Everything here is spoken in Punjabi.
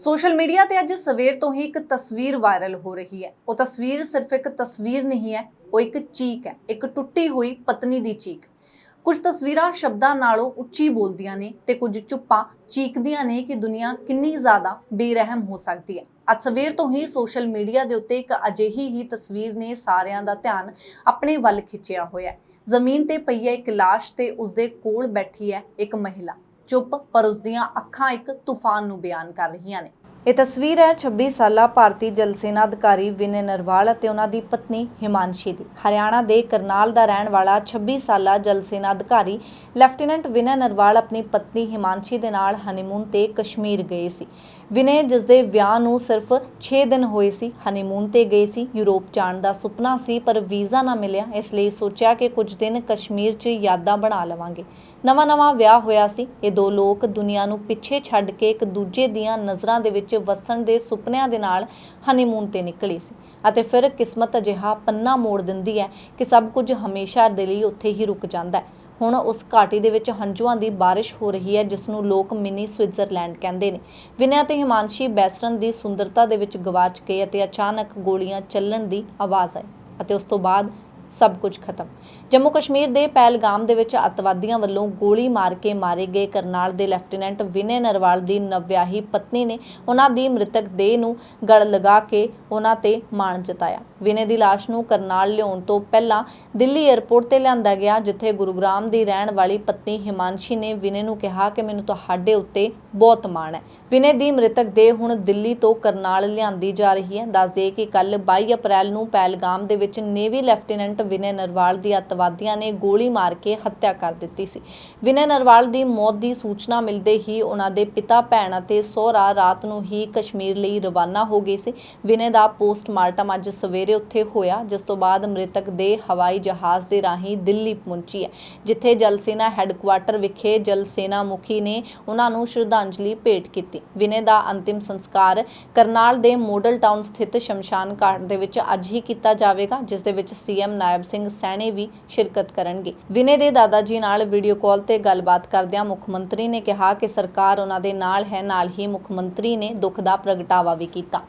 ਸੋਸ਼ਲ ਮੀਡੀਆ ਤੇ ਅੱਜ ਸਵੇਰ ਤੋਂ ਹੀ ਇੱਕ ਤਸਵੀਰ ਵਾਇਰਲ ਹੋ ਰਹੀ ਹੈ। ਉਹ ਤਸਵੀਰ ਸਿਰਫ ਇੱਕ ਤਸਵੀਰ ਨਹੀਂ ਹੈ, ਉਹ ਇੱਕ ਚੀਕ ਹੈ, ਇੱਕ ਟੁੱਟੀ ਹੋਈ ਪਤਨੀ ਦੀ ਚੀਕ। ਕੁਝ ਤਸਵੀਰਾਂ ਸ਼ਬਦਾਂ ਨਾਲੋਂ ਉੱਚੀ ਬੋਲਦੀਆਂ ਨੇ ਤੇ ਕੁਝ ਚੁੱਪਾਂ ਚੀਕਦੀਆਂ ਨੇ ਕਿ ਦੁਨੀਆ ਕਿੰਨੀ ਜ਼ਿਆਦਾ ਬੇਰਹਿਮ ਹੋ ਸਕਦੀ ਹੈ। ਅੱਜ ਸਵੇਰ ਤੋਂ ਹੀ ਸੋਸ਼ਲ ਮੀਡੀਆ ਦੇ ਉੱਤੇ ਇੱਕ ਅਜਿਹੀ ਹੀ ਤਸਵੀਰ ਨੇ ਸਾਰਿਆਂ ਦਾ ਧਿਆਨ ਆਪਣੇ ਵੱਲ ਖਿੱਚਿਆ ਹੋਇਆ ਹੈ। ਜ਼ਮੀਨ ਤੇ ਪਈ ਹੈ ਇੱਕ ਲਾਸ਼ ਤੇ ਉਸਦੇ ਕੋਲ ਬੈਠੀ ਹੈ ਇੱਕ ਮਹਿਲਾ। ਚੁੱਪ ਪਰ ਉਸਦੀਆਂ ਅੱਖਾਂ ਇੱਕ ਤੂਫਾਨ ਨੂੰ ਬਿਆਨ ਕਰ ਰਹੀਆਂ ਨੇ। ਇਹ ਤਸਵੀਰ ਹੈ 26 ਸਾਲਾ ਭਾਰਤੀ ਜਲ ਸੈਨਾ ਅਧਿਕਾਰੀ ਵਿਨੇ ਨਰਵਾਲ ਅਤੇ ਉਹਨਾਂ ਦੀ ਪਤਨੀ ਹਿਮਾਂਸ਼ੀ ਦੀ। ਹਰਿਆਣਾ ਦੇ ਕਰਨਾਲ ਦਾ ਰਹਿਣ ਵਾਲਾ 26 ਸਾਲਾ ਜਲ ਸੈਨਾ ਅਧਿਕਾਰੀ ਲੈਫਟੀਨੈਂਟ ਵਿਨੇ ਨਰਵਾਲ ਆਪਣੀ ਪਤਨੀ ਹਿਮਾਂਸ਼ੀ ਦੇ ਨਾਲ ਹਨੀਮੂਨ ਤੇ ਕਸ਼ਮੀਰ ਗਏ ਸੀ। ਵਿਨੇ ਜਿਸ ਦੇ ਵਿਆਹ ਨੂੰ ਸਿਰਫ 6 ਦਿਨ ਹੋਏ ਸੀ, ਹਨੀਮੂਨ ਤੇ ਗਏ ਸੀ। ਯੂਰਪ ਜਾਣ ਦਾ ਸੁਪਨਾ ਸੀ, ਪਰ ਵੀਜ਼ਾ ਨਾ ਮਿਲਿਆ, ਇਸ ਲਈ ਸੋਚਿਆ ਕਿ ਕੁਝ ਦਿਨ ਕਸ਼ਮੀਰ 'ਚ ਯਾਦਾਂ ਬਣਾ ਲਵਾਂਗੇ। ਨਵਾਂ ਨਵਾਂ ਵਿਆਹ ਹੋਇਆ ਸੀ। ਇਹ ਦੋ ਲੋਕ ਦੁਨੀਆ ਨੂੰ ਪਿੱਛੇ ਛੱਡ ਕੇ ਇੱਕ ਦੂਜੇ ਦੀਆਂ ਨਜ਼ਰਾਂ ਦੇ ਵਿੱਚ ਵਸਣ ਦੇ ਸੁਪਨਿਆਂ ਦੇ ਨਾਲ ਹਨੀਮੂਨ ਤੇ ਨਿਕਲੇ ਸੀ। ਅਤੇ ਫਿਰ ਕਿਸਮਤ ਅਜਿਹਾ ਪੰਨਾ ਮੋੜ ਦਿੰਦੀ ਹੈ ਕਿ ਸਭ ਕੁਝ ਹਮੇਸ਼ਾ ਦੇ ਲਈ ਉੱਥੇ ਹੀ ਰੁਕ ਜਾਂਦਾ ਹੈ। ਹੁਣ ਉਸ ਘਾਟੀ ਦੇ ਵਿੱਚ ਹੰਝੂਆਂ ਦੀ ਬਾਰਿਸ਼ ਹੋ ਰਹੀ ਹੈ ਜਿਸ ਨੂੰ ਲੋਕ ਮਿਨੀ ਸਵਿਟਜ਼ਰਲੈਂਡ ਕਹਿੰਦੇ ਨੇ। ਵਿਨਿਆ ਤੇ ਹਿਮਾਂਸ਼ੀ ਬੈਸਰਨ ਦੀ ਸੁੰਦਰਤਾ ਦੇ ਵਿੱਚ ਗਵਾਚ ਗਏ ਅਤੇ ਅਚਾਨਕ ਗੋਲੀਆਂ ਚੱਲਣ ਦੀ ਆਵਾਜ਼ ਆਈ ਅਤੇ ਉਸ ਤੋਂ ਬਾਅਦ ਸਭ ਕੁਝ ਖਤਮ। ਜੰਮੂ ਕਸ਼ਮੀਰ ਦੇ ਪਹਿਲਗਾਮ ਦੇ ਵਿੱਚ ਅਤਵਾਦੀਆਂ ਵੱਲੋਂ ਗੋਲੀ ਮਾਰ ਕੇ ਮਾਰੇ ਗਏ ਕਰਨਾਲ ਦੇ ਲੈਫਟੀਨੈਂਟ ਵਿਨੇ ਨਰਵਾਲ ਦੀ ਨਵਿਆਹੀ ਪਤਨੀ ਨੇ ਉਹਨਾਂ ਦੀ ਮ੍ਰਿਤਕ ਦੇਹ ਨੂੰ ਗਲ ਲਗਾ ਕੇ ਉਹਨਾਂ ਤੇ ਮਾਣ ਜਤਾਇਆ। ਵਿਨੇ ਦੀ ਲਾਸ਼ ਨੂੰ ਕਰਨਾਲ ਲਿਆਉਣ ਤੋਂ ਪਹਿਲਾਂ ਦਿੱਲੀ 에ਅਰਪੋਰਟ ਤੇ ਲਿਆਂਦਾ ਗਿਆ, ਜਿੱਥੇ ਗੁਰੂਗ੍ਰਾਮ ਦੀ ਰਹਿਣ ਵਾਲੀ ਪਤਨੀ ਹਿਮਾਂਸ਼ੀ ਨੇ ਵਿਨੇ ਨੂੰ ਕਿਹਾ ਕਿ ਮੈਨੂੰ ਤੁਹਾਡੇ ਉੱਤੇ ਬਹੁਤ ਮਾਣ ਹੈ। ਵਿਨੇ ਦੀ ਮ੍ਰਿਤਕ ਦੇਹ ਹੁਣ ਦਿੱਲੀ ਤੋਂ ਕਰਨਾਲ ਲਿਆਂਦੀ ਜਾ ਰਹੀ ਹੈ। ਦੱਸ ਦੇ ਕਿ ਕੱਲ 22 ਅਪ੍ਰੈਲ ਨੂੰ ਪਹਿਲਗਾਮ ਦੇ ਵਿੱਚ ਨੇਵੀ ਲੈਫਟੀਨੈਂਟ ਵਿਨੇ ਨਰਵਾਲ ਦੀ ਅਤਵਾਦੀਆਂ ਨੇ ਗੋਲੀ ਮਾਰ ਕੇ ਹੱਤਿਆ ਕਰ ਦਿੱਤੀ ਸੀ। ਵਿਨੇ ਨਰਵਾਲ ਦੀ ਮੌਤ ਦੀ ਸੂਚਨਾ ਮਿਲਦੇ ਹੀ ਉਹਨਾਂ ਦੇ ਪਿਤਾ, ਭੈਣ ਅਤੇ ਸਹੁਰਾ ਰਾਤ ਨੂੰ ਹੀ ਕਸ਼ਮੀਰ ਲਈ ਰਵਾਨਾ ਹੋ ਗਏ ਸੀ। ਵਿਨੇ ਦਾ ਪੋਸਟਮਾਰਟਮ ਅੱਜ ਸਵੇਰੇ ਉੱਥੇ ਹੋਇਆ, ਜਿਸ ਤੋਂ ਬਾਅਦ ਮ੍ਰਿਤਕ ਦੇ ਹਵਾਈ ਜਹਾਜ਼ ਦੇ ਰਾਹੀਂ ਦਿੱਲੀ ਪਹੁੰਚੀ ਹੈ, ਜਿੱਥੇ ਜਲ ਸੈਨਾ ਹੈੱਡਕੁਆਟਰ ਵਿਖੇ ਜਲ ਸੈਨਾ ਮੁਖੀ ਨੇ ਉਹਨਾਂ ਨੂੰ ਸ਼ਰਧਾਂਜਲੀ ਭੇਟ ਕੀਤੀ। ਵਿਨੇ ਦਾ ਅੰਤਿਮ ਸੰਸਕਾਰ ਕਰਨਾਲ ਦੇ ਮੋਡਲ ਟਾਊਨ ਸਥਿਤ ਸ਼ਮਸ਼ਾਨ ਘਾਟ ਦੇ ਵਿੱਚ ਅੱਜ ਹੀ ਕੀਤਾ ਜਾਵੇਗਾ, ਜਿਸ ਦੇ ਵਿੱਚ ਸੀਐਮ ਨਾਇਬ ਸਿੰਘ ਸੈਣੀ ਵੀ ਸ਼ਿਰਕਤ ਕਰਨਗੇ। ਵਿਨੇ ਦੇ ਦਾਦਾ ਜੀ ਨਾਲ ਵੀਡੀਓ ਕਾਲ ਤੇ ਗੱਲਬਾਤ ਕਰਦਿਆਂ ਮੁੱਖ ਮੰਤਰੀ ਨੇ ਕਿਹਾ ਕਿ ਸਰਕਾਰ ਉਹਨਾਂ ਦੇ ਨਾਲ ਹੈ, ਨਾਲ ਹੀ ਮੁੱਖ ਮੰਤਰੀ ਨੇ ਦੁੱਖ ਦਾ ਪ੍ਰਗਟਾਵਾ ਵੀ ਕੀਤਾ।